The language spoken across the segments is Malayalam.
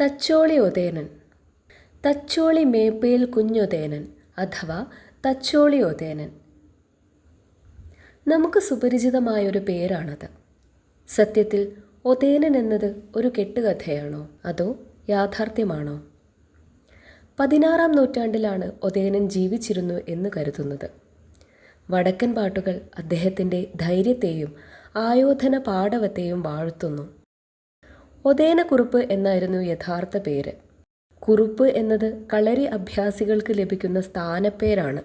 തച്ചോളി ഒതേനൻ തച്ചോളി മേപ്പയിൽ കുഞ്ഞൊതേനൻ അഥവാ തച്ചോളി ഒതേനൻ നമുക്ക് സുപരിചിതമായൊരു പേരാണത്. സത്യത്തിൽ ഒതേനൻ എന്നത് ഒരു കെട്ടുകഥയാണോ? അതോ യാഥാർത്ഥ്യമാണോ? പതിനാറാം നൂറ്റാണ്ടിലാണ് ഒതേനൻ ജീവിച്ചിരുന്നു എന്ന് കരുതുന്നത്. വടക്കൻ പാട്ടുകൾ അദ്ദേഹത്തിന്റെ ധൈര്യത്തെയും ആയോധന പാടവത്തെയും വാഴ്ത്തുന്നു. ഒതേന കുറുപ്പ് എന്നായിരുന്നു യഥാർത്ഥ പേര്. കുറുപ്പ് എന്നത് കളരി അഭ്യാസികൾക്ക് ലഭിക്കുന്ന സ്ഥാനപ്പേരാണ്.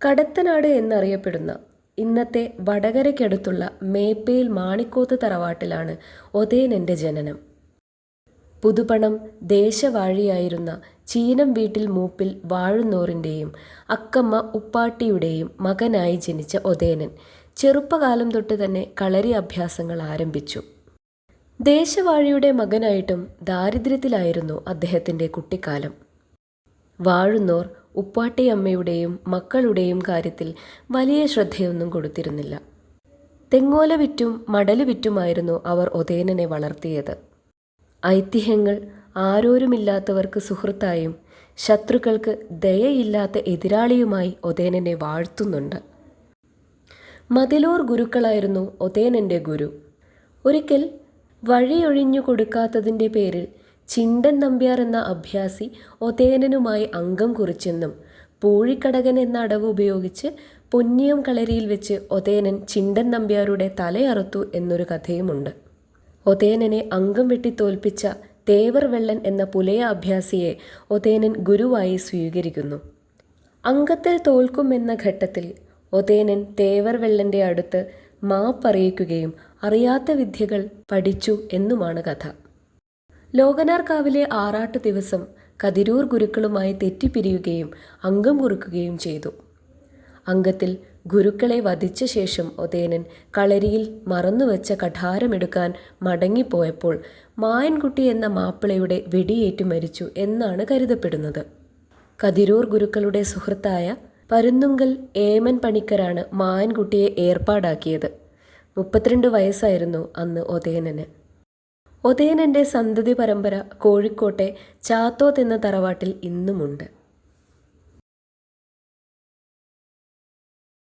കടത്തനാട് എന്നറിയപ്പെടുന്ന ഇന്നത്തെ വടകരയ്ക്കടുത്തുള്ള മേപ്പയിൽ മാണിക്കോത്ത് തറവാട്ടിലാണ് ഒതേനന്റെ ജനനം. പുതുപണം ദേശവാഴിയായിരുന്ന ചീനം വീട്ടിൽ മൂപ്പിൽ വാഴുന്നോറിന്റെയും അക്കമ്മ ഉപ്പാട്ടിയുടെയും മകനായി ജനിച്ച ഒതേനൻ ചെറുപ്പകാലം തൊട്ട് തന്നെ കളരി അഭ്യാസങ്ങൾ ആരംഭിച്ചു. ദേശവാഴിയുടെ മകനായിട്ടും ദാരിദ്ര്യത്തിലായിരുന്നു അദ്ദേഹത്തിന്റെ കുട്ടിക്കാലം. വാഴുന്നോർ ഉപ്പാട്ടിയമ്മയുടെയും മക്കളുടെയും കാര്യത്തിൽ വലിയ ശ്രദ്ധയൊന്നും കൊടുത്തിരുന്നില്ല. തെങ്ങോല വിറ്റും മടൽ വിറ്റുമായിരുന്നു അവർ ഒതേനനെ വളർത്തിയത്. ഐതിഹ്യങ്ങൾ ആരോരുമില്ലാത്തവർക്ക് സുഹൃത്തായും ശത്രുക്കൾക്ക് ദയയില്ലാത്ത എതിരാളിയുമായി ഒതേനനെ വാഴ്ത്തുന്നുണ്ട്. മതിലൂർ ഗുരുക്കളായിരുന്നു ഒതേനന്റെ ഗുരു. ഒരിക്കൽ വഴിയൊഴിഞ്ഞു കൊടുക്കാത്തതിന്റെ പേരിൽ ചിണ്ടൻ നമ്പ്യാർ എന്ന അഭ്യാസി ഒതേനനുമായി അംഗം കുറിച്ചെന്നും പൂഴിക്കടകൻ എന്ന അടവ് ഉപയോഗിച്ച് പൊന്നിയം കളരിയിൽ വെച്ച് ഒതേനൻ ചിണ്ടൻ നമ്പ്യാരുടെ തലയറുത്തു എന്നൊരു കഥയുമുണ്ട്. ഒതേനനെ അംഗം വെട്ടി തോൽപ്പിച്ച തേവർ വെള്ളൻ എന്ന പുലയ അഭ്യാസിയെ ഒതേനൻ ഗുരുവായി സ്വീകരിക്കുന്നു. അംഗത്തിൽ തോൽക്കുമെന്ന ഘട്ടത്തിൽ ഒതേനൻ തേവർ വെള്ളന്റെ അടുത്ത് മാപ്പറിയിക്കുകയും അറിയാത്ത വിദ്യകൾ പഠിച്ചു എന്നുമാണ് കഥ. ലോകനാർക്കാവിലെ ആറാട്ട് ദിവസം കതിരൂർ ഗുരുക്കളുമായി തെറ്റിപ്പിരിയുകയും അംഗം കുറുക്കുകയും ചെയ്തു. അംഗത്തിൽ ഗുരുക്കളെ വധിച്ച ശേഷം ഒതേനൻ കളരിയിൽ മറന്നുവെച്ച കഠാരമെടുക്കാൻ മടങ്ങിപ്പോയപ്പോൾ മായൻകുട്ടി എന്ന മാപ്പിളയുടെ വെടിയേറ്റു മരിച്ചു എന്നാണ് കരുതപ്പെടുന്നത്. കതിരൂർ ഗുരുക്കളുടെ സുഹൃത്തായ പരുന്നുങ്കൽ ഏമൻ പണിക്കരാണ് മായൻകുട്ടിയെ ഏർപ്പാടാക്കിയത്. മുപ്പത്തിരണ്ട് വയസ്സായിരുന്നു അന്ന് ഒതേനന്. ഒതേനന്റെ സന്തതി പരമ്പര കോഴിക്കോട്ടെ ചാത്തോത്ത് എന്ന തറവാട്ടിൽ ഇന്നുമുണ്ട്.